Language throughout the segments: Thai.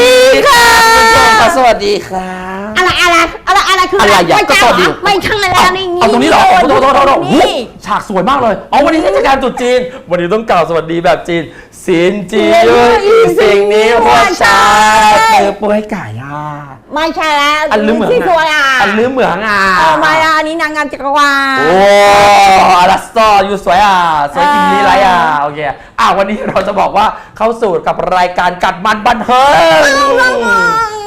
ดีค่ะผู้ชมค่ะสวัสดีค่ะอะไรอะไรอะไรอะไรคืออะไรอะไม่ก็ใช่สวัสดีเหรอไม่ใช่แล้วเอานี่เอาตรงนี้เหรอโอ้โหโทษโทษโทษโทษนี่หูฉากสวยมากเลยเอาวันนี้เทศกาลตรุษจีน วันนี้ต้องกล่าวสวัสดีแบบจีนสินจียุยอีสิ่งนี้หัวชาเจอป่วยไก่อะไม่ใช่แล้วอันลืมเหมืองที่ตัวอะอันลืมเหมืองอะเออไมาอะอันนี้นางงามจักรวาลโอ้ อลาสตออยู่สวยอะสวยกิมลีไรอะโอเคอะวันนี้เราจะบอกว่าเข้าสู่กับรายการกัดมันบันเทิง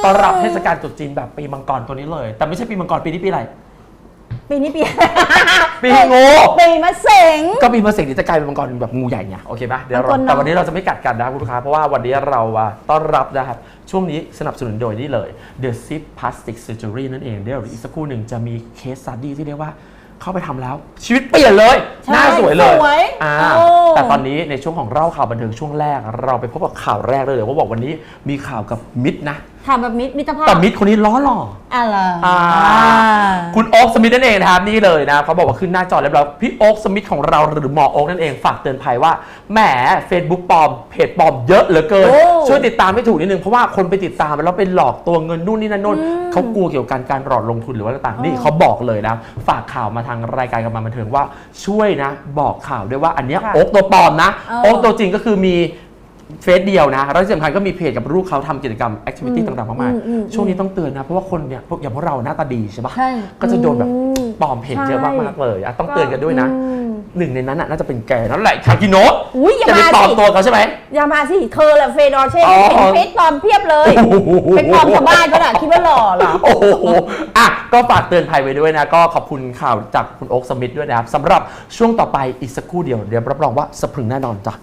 ต้อนรับเทศกาลตรุษจีนแบบปีมังกรตัวนี้เลย แต่ไม่ใช่ปีมังกรปีนี้ปีอะไรปีนี้ปีปีงูปีมะเสงก็ปีมะเสงนี่จะกลายเป็นมังกรแบบงูใหญ่ไงโอเคปะเดี๋ยวเรามังกรน้อยแต่วันนี้เราจะไม่กัดกันนะครับคุณลูกค้าเพราะว่าวันนี้เราอะต้อนรับนะครับช่วงนี้สนับสนุนโดยนี่เลย The Zip Plastic Surgery นั่นเองเดี๋ยวอีกสักครู่หนึ่งจะมีเคส s ั u d ดี้ที่เรียกว่า เข้าไปทำแล้ว ชีวิตเปลี่ยนเลย ใช่หน้าสวยเลยสวยอ่าโอ้ แต่ตอนนี้ในช่วงของเล่าข่าวบันเทิงช่วงแรก เราไปพบกับข่าวแรกเลยเลยว่าบอกวันนี้มีข่าวกับมิดนะทำแบบมิตรมิตรภาพแต่มิดคนนี้ล้อหล่ออะไรอ่า คุณโอ๊คสมิธนั่นเองนะครับนี่เลยนะเขาบอกว่าขึ้นหน้าจอเรียบร้อยพี่โอ๊คสมิธของเราหรือหมอโอ๊คนั่นเองฝากเตือนภัยว่าแหม Facebook ปลอมเพจปลอมเยอะเหลือเกิน โอ้ช่วยติดตามให้ถูกนิดนึง เพราะว่าคนไปติดตามแล้วไปหลอกตัวเงินนู่นนี่นั่นนู่นเขากลัวเกี่ยวกับการหลอกลงทุนหรือว่าต่างๆนี่เขาบอกเลยนะ ฝากข่าวมาทางรายการกันมาบันเทิงว่าช่วยนะ บอกข่าวด้วยว่าอันเนี้ยค่ะโอ๊คตัวปลอมนะเออ โอ๊คตัวจริงก็คือมี เฟซเดียวนะแล้วที่สำคัญก็มีเพจกับลูกเขาทำกิจกรรมแอคทิวิตี้ต่างๆมากมายอืมอืมช่วงนี้ต้องเตือนนะ เพราะว่าคนเนี่ยพวกอย่างพวกเราหน้าตาดีใช่ปะใช่ก็จะโดนแบบอืมปลอมเพจเยอะมากๆเลยอะต้องเตือนกันด้วยนะอืมหนึ่งในนั้นน่ะน่าจะเป็นแกนั่นแหละคากิโนะอุ๊ยอย่าจะไปมาปลอมสิ ตัวเขาใช่ไหม อย่ามาสิเธอแหละเฟย์ดอร์เช่อ๋อ เห็นเฟซปลอมเพียบเลยโอ้โหเป็นปลอมชาวบ้านก็ได้คิดว่าหล่อเหรอ โอ้โหอะก็ฝากเตือนภัยไว้ด้วยนะ ก็ขอบคุณข่าวจากคุณโอ๊คสมิธด้วยนะครับสำหรับช่วงต่อไปอีกสักครู่เดียวเดี๋ยวรับรองว่าสะพรึงแน่นอนจ้ะ